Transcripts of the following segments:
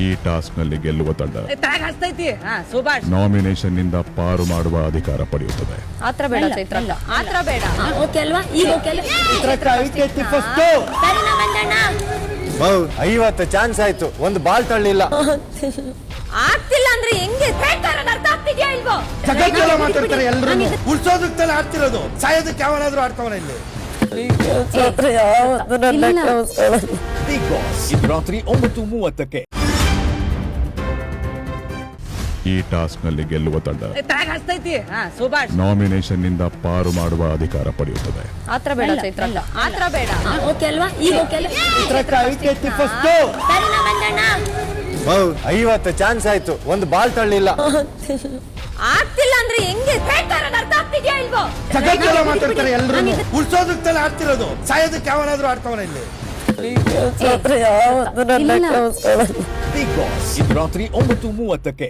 ಈ ಟಾಸ್ಕ್ನಲ್ಲಿ ಗೆಲ್ಲುವ ತಂಡ ತಳಗ್ ಹಸ್ತೈತಿ ಹಾ ಸುಭಾಷ್ ನಾಮಿನೇಷನ್ನಿಂದ ಪಾರು ಮಾಡುವ ಅಧಿಕಾರ ಪಡೆಯುತ್ತದೆ ಆತ್ರ ಬೇಡ ಚೈತ್ರ ಆತ್ರ ಬೇಡ ಓಕೆ ಅಲ್ವಾ ಈಗ ಓಕೆ ಅಲ್ವಾ ಚಿತ್ರಕ್ಕ ಫಸ್ಟ್ ಸರಿ ನಾ ಮಂಜಣ್ಣ ಐವತ್ತು ಚಾನ್ಸ್ ಆಯ್ತು ಒಂದು ಬಾಲ್ ತಳ್ಳಿಲ್ಲ ಆಗ್ತಿಲ್ಲ ಅಂದ್ರೆ ಹೆಂಗೆ ಹೇಳ್ತಾರ ಅರ್ಥ ಆಗ್ತಿದ್ಯಾ ಇಲ್ವೋ ಜಗತ್ತೆಲ್ಲ ಮಾತಾಡ್ತಾರೆ ಎಲ್ಲರೂ ಉಳ್ಸೋದಕ್ಕೆ ತಾನೇ ಆಡ್ತಿರೋದು ಸಾಯೋದಕ್ಕೆ ಯಾವನಾದ್ರೂ ಆಡ್ತಾವನ ಇಲ್ಲಿ ರಾತ್ರಿ ಒಂಬತ್ತು ಮೂವತ್ತಕ್ಕೆ ಈ ಟಾಸ್ಕ್ನಲ್ಲಿ ಗೆಲ್ಲುವ ತಂಡ. ತಳಗ್ ಹಸ್ತೈತಿ ಹಾ ಸುಭಾಷ್. ನಾಮಿನೇಷನ್ನಿಂದ ಪಾರು ಮಾಡುವ ಅಧಿಕಾರ ಪಡೆಯುತ್ತದೆ. ಆತ್ರ ಬೇಡ ಚೈತ್ರ. ಆತ್ರ ಬೇಡ. ಓಕೆ ಅಲ್ವಾ? ಈಗ ಓಕೆ ಐವತ್ತು ಚಾನ್ಸ್ ಆಯ್ತು. ಒಂದು ಬಾಲ್ ತಳ್ಳಿಲ್ಲ. ಆಗ್ತಿಲ್ಲ ಅಂದ್ರೆ ಹೆಂಗೆ? ಹೇಳ್ತಾರ ಅರ್ಥ ಆಗ್ತಿದ್ಯಾ ಇಲ್ವೋ? ಜಗತ್ತೆಲ್ಲ ಮಾತಾಡ್ತಾರೆ ಎಲ್ರು. ಉಳ್ಸೋದಕ್ಕೆ ತಾನೇ ಆಡ್ತಿರೋದು ಸಾಯೋದಕ್ಕೆ ಯಾವನಾದ್ರೂ ಆಡ್ತಾವನ ಇಲ್ಲಿ. ಇಂದು ರಾತ್ರಿ ಒಂಬತ್ತು ಮೂವತ್ತಕ್ಕೆ.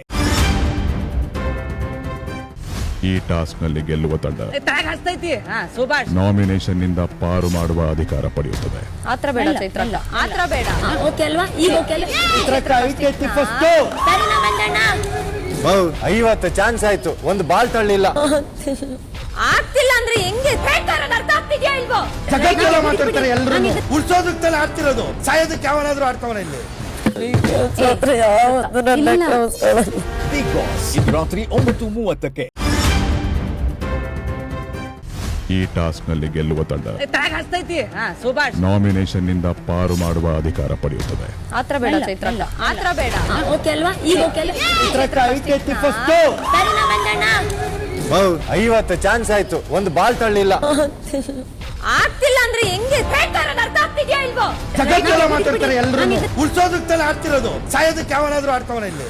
ಈ ಟಾಸ್ಕ್ನಲ್ಲಿ ಗೆಲ್ಲುವ ತಂಡ ತಳಗ್ ಹಸ್ತೈತಿ. ಹಾ ಸುಭಾಷ್. ನಾಮಿನೇಷನ್ನಿಂದ ಪಾರು ಮಾಡುವ ಅಧಿಕಾರ ಪಡೆಯುತ್ತದೆ. ಆತ್ರ ಬೇಡ ಚೈತ್ರ. ಆತ್ರ ಬೇಡ. ಓಕೆ ಅಲ್ವಾ? ಈಗ ಓಕೆ ಅಲ್ವಾ? ಚಿತ್ರಕ್ಕ ಐತಿ ಫಸ್ಟ್ ಸರಿ ನಾ ಮಂಜಣ್ಣ? ಐವತ್ತು ಚಾನ್ಸ್ ಆಯ್ತು. ಒಂದು ಬಾಲ್ ತಳ್ಳಿಲ್ಲ. ಆಗ್ತಿಲ್ಲ ಅಂದ್ರೆ ಹೆಂಗೆ? ಅರ್ಥ ಆಗ್ತಿದ್ಯಾ ಇಲ್ವೋ? ಮಾತಾಡ್ತಾರೆ ಎಲ್ಲರೂ ಉಳ್ಸೋದಕ್ಕೆ ತಲೆ ಆಡ್ತಿರೋದು ಸಾಯೋದಕ್ಕೆ ಯಾವನಾದ್ರೂ ಆಡ್ತಾವನ ಇಲ್ಲಿ. ಬಿಗ್ ಬಾಸ್ ಇಂದು ರಾತ್ರಿ ಒಂಬತ್ತು ಮೂವತ್ತಕ್ಕೆ. ಈ ಟಾಸ್ಕ್ನಲ್ಲಿ ಗೆಲ್ಲುವ ತಂಡ ತಳಗ್ ಹಸ್ತೈತಿ ಹಾ ಸುಭಾಷ್. ನಾಮಿನೇಷನ್ನಿಂದ ಪಾರು ಮಾಡುವ ಅಧಿಕಾರ ಪಡೆಯುತ್ತದೆ. ಆತ್ರ ಬೇಡ ಚೈತ್ರ. ಆತ್ರ ಬೇಡ. ಓಕೆ ಅಲ್ವಾ? ಈಗ ಓಕೆ ಅಲ್ವಾ? ಚಿತ್ರಕ್ಕ ಐತಿ ಫಸ್ಟ್ ಸರಿ ನಾ ಮಂಜಣ್ಣ ಐವತ್ತು ಚಾನ್ಸ್ ಆಯ್ತು. ಒಂದು ಬಾಲ್ ತಳ್ಳಿಲ್ಲ. ಆಗ್ತಿಲ್ಲ ಅಂದ್ರೆ ಹೆಂಗೆ? ಅರ್ಥ ಆಗ್ತಿದ್ಯಾ ಇಲ್ವೋ? ಜಗತ್ತೆಲ್ಲ ಮಾತಾಡ್ತಾರೆ ಎಲ್ರು. ಉಳ್ಸೋದಕ್ಕೆ ತಾನೇ ಆಡ್ತಿರೋದು. ಸಾಯೋದಕ್ಕೆ ಯಾವನಾದ್ರೂ ಆಡ್ತಾವನ ಇಲ್ಲಿ?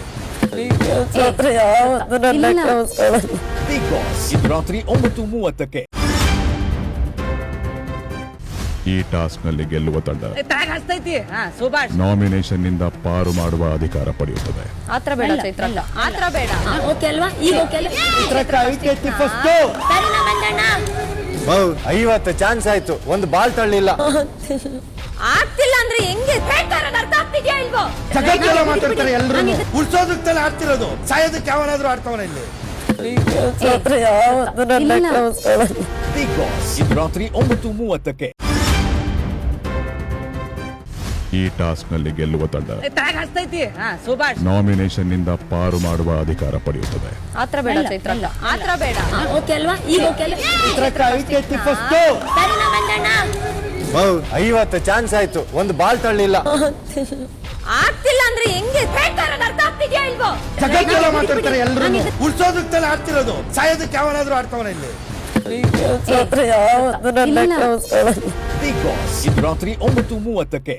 ಬಿಗ್ ಬಾಸ್ ಇಂದು ರಾತ್ರಿ ಒಂಬತ್ತು ಮೂವತ್ತಕ್ಕೆ. ಈ ಟಾಸ್ಕ್ನಲ್ಲಿ ಗೆಲ್ಲುವ ತಂಡ. ತಳಗ್ ಹಸ್ತೈತಿ ಹಾ ಸುಭಾಷ್. ನಾಮಿನೇಷನ್ನಿಂದ ಪಾರು ಮಾಡುವ ಅಧಿಕಾರ ಪಡೆಯುತ್ತದೆ. ಆತ್ರ ಬೇಡ ಚೈತ್ರ. ಆತ್ರ ಬೇಡ. ಓಕೆ ಅಲ್ವಾ? ಈಗ ಓಕೆ ಐವತ್ತು ಚಾನ್ಸ್ ಆಯ್ತು. ಒಂದು ಬಾಲ್ ತಳ್ಳಿಲ್ಲ. ಆಗ್ತಿಲ್ಲ ಅಂದ್ರೆ ಹೆಂಗೆ? ಅರ್ಥ ಆಗ್ತಿದ್ಯಾ ಇಲ್ವೋ? ಜಗತ್ತೆಲ್ಲ ಮಾತಾಡ್ತಾರೆ ಎಲ್ರು ಉಳ್ಸೋದಕ್ಕೆ ತಾನೆ ಆಡ್ತಿರೋದು ಸಾಯೋದಕ್ಕೆ ಯಾವನಾದ್ರೂ ಆಡ್ತಾವನ ಇಲ್ಲಿ. ಬಿಗ್ ಬಾಸ್ ರಾತ್ರಿ ಒಂಬತ್ತು ಮೂವತ್ತಕ್ಕೆ ಈ ಟಾಸ್ಕ್ನಲ್ಲಿ ಗೆಲ್ಲುವ ತಂಡ ತಳಗ್ ಹಸ್ತೈತಿ. ಹಾ ಸುಭಾಷ್. ನಾಮಿನೇಷನ್ನಿಂದ ಪಾರು ಮಾಡುವ ಅಧಿಕಾರ ಪಡೆಯುತ್ತದೆ. ಆತ್ರ ಬೇಡ ಚೈತ್ರ. ಆತ್ರ ಬೇಡ. ಓಕೆ ಅಲ್ವಾ? ಈಗ ಓಕೆ ಅಲ್ವಾ? ಸರಿ ಐವತ್ತು ಚಾನ್ಸ್ ಆಯ್ತು. ಒಂದು ಬಾಲ್ ತಳ್ಳಿಲ್ಲ. ಆಗ್ತಿಲ್ಲ ಅಂದ್ರೆ ಹೆಂಗೆ? ಹೇಳ್ತಾರ ಅರ್ಥ ಆಗ್ತಿದ್ಯಾ ಇಲ್ವೋ? ಜಗತ್ತೆಲ್ಲ ಮಾತಾಡ್ತಾರೆ ಎಲ್ಲರೂ ಉಳ್ಸೋದಕ್ಕೆ ತಾನೇ ಆಡ್ತಿರೋದು ಸಾಯೋದಕ್ಕೆ ಯಾವನಾದ್ರೂ ಆಡ್ತಾವನ ಇಲ್ಲಿ. ಬಿಗ್ ಬಾಸ್ ಇಂದು ರಾತ್ರಿ ಒಂಬತ್ತು ಮೂವತ್ತಕ್ಕೆ.